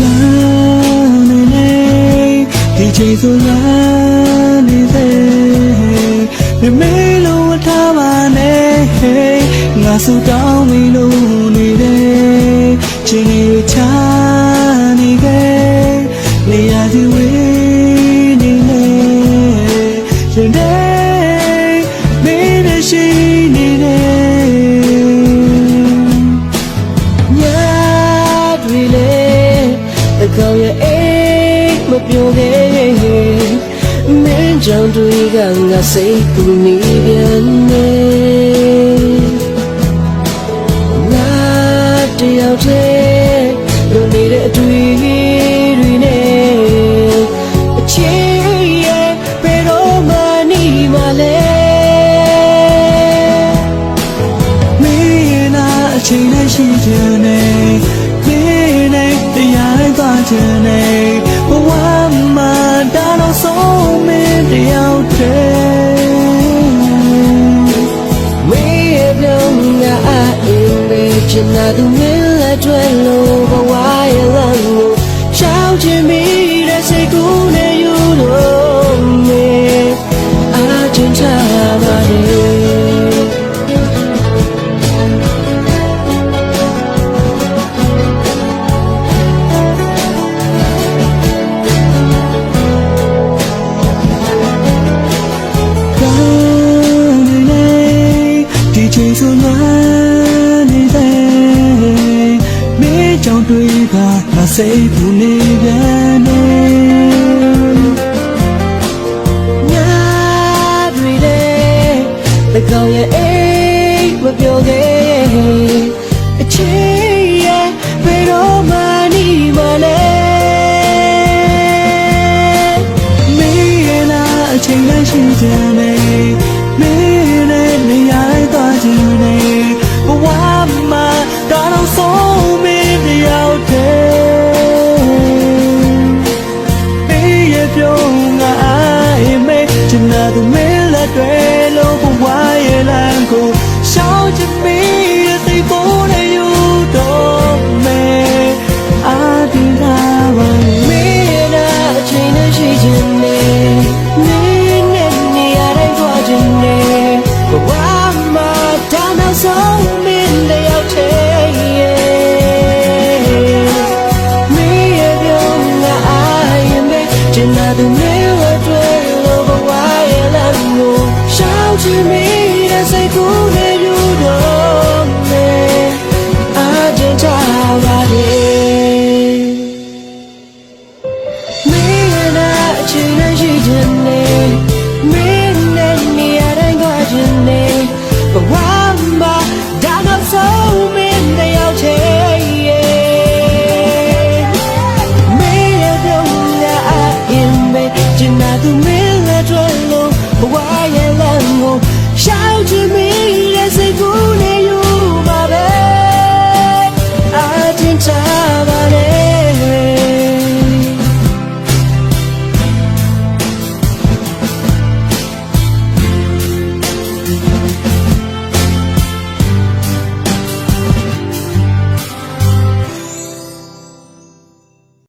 လာနေနေဒီချိန်ဆိုလာနေစေမမေလို့ဝထားပါနဲ့ငါဆူတောင်းပြီလို့နေတယ်ချိန်တွေချ ကြောင့်တွေကငါစိတ်ကူနေပြန်နေငါတယောက်တည်းလူနေတဲ့အတွေ့တွေနဲ့အချင်းရဲ့ဘယ်တော့မှနေမလဲမင်းနာအချိန်နဲ့ရှိချင်နေမင်းနဲ့တရားသွားချင်နေ ချင်နာသူမင်းလက်တွဲလို့ဘဝရဲ့လမ်းကိုရှောင်ချင်မိ တွေ့ကငါစိတ်ဘူးနေပြန်နေညတွေလေတကောင်ရဲ့အိမ်မပြောခဲ့အချင်းရဲ့ဘယ်တော့မှနေမလဲမင်းရဲ့လားအချိန်တိုင်းရှိကြ to me.